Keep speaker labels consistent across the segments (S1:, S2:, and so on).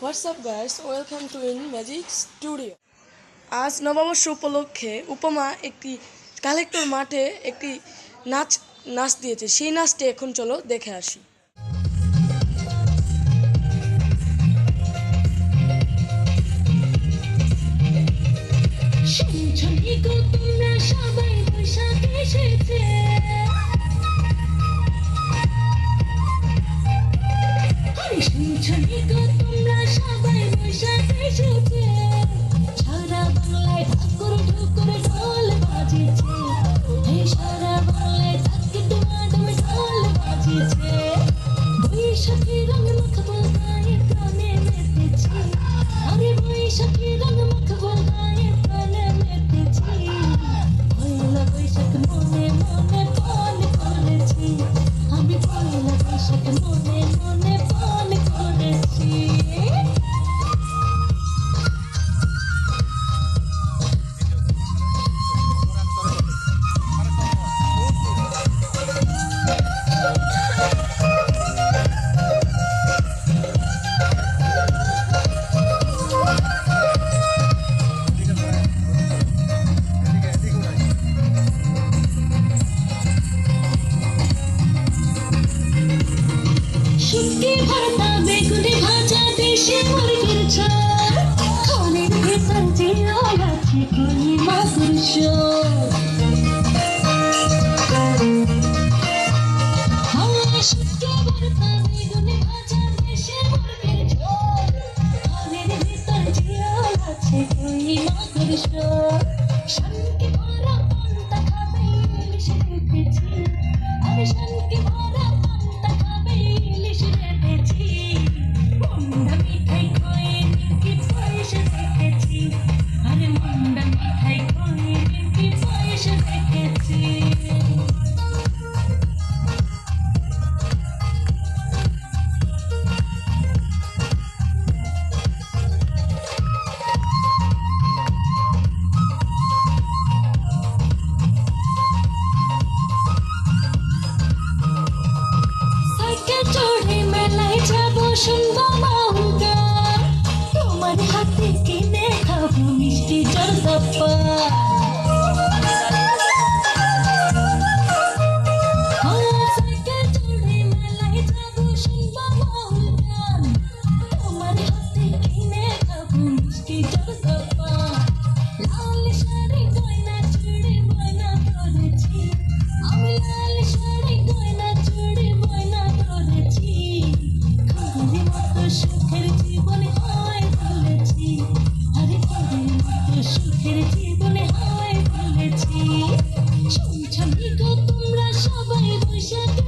S1: What's up guys welcome to in magic studio আজ নববর্ষ উপলক্ষে উপমা একটি কালেক্টর মাঠে একটি নাচ নাচ দিয়েছে। সেই নাচটি এখন চলো দেখে আসি।
S2: বৈশাখী রঙ মাখবো গায়ে শুটকি ভর্তা বেগুনে ভাজা দেশে মুরগির ঝোল। খনের ভেতর যে আছে কলি মাগুর শুটকি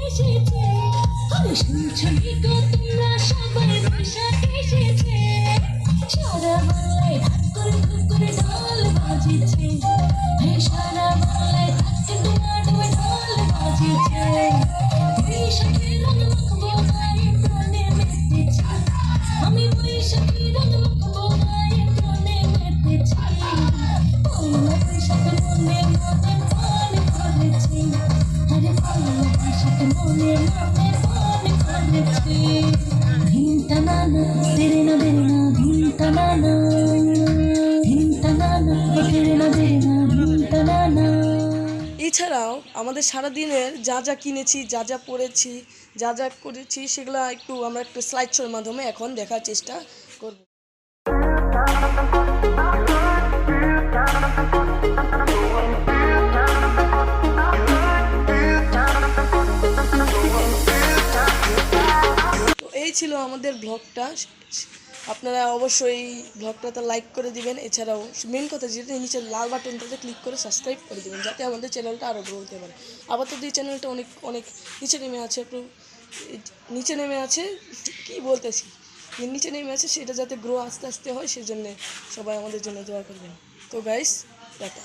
S2: এসেছে। আরে শুনছনি গো তোমরা সবাই বৈশাখ এসেছে সারা বাংলায় ঠাকুর ঠুকুর ঢোল বাজেছে
S1: এছাড়াও আমাদের সারা দিনের যা যা কিনেছি, যা যা পড়েছি, যা যা করেছি, সেগুলো একটু আমরা একটু স্লাইড শোর মাধ্যমে এখন দেখার চেষ্টা এই ছিল আমাদের ব্লগটা আপনারা অবশ্যই ব্লগটাতে লাইক করে দিবেন। এছাড়াও মেন কথা যেটা, নিচে লাল বাটনটাতে ক্লিক করে সাবস্ক্রাইব করে দিবেন, যাতে আমাদের চ্যানেলটা আরও গ্রো হতে পারে। আপাতত এই চ্যানেলটা অনেক অনেক নিচে নেমে আছে একটু, নিচে নেমে আছে, কি বলতেছি? নিচে নেমে আছে, সেটা যাতে গ্রো আস্তে আস্তে হয়, সেজন্য সবাই আমাদের জন্য দোয়া করবেন। তো গাইস টাটা।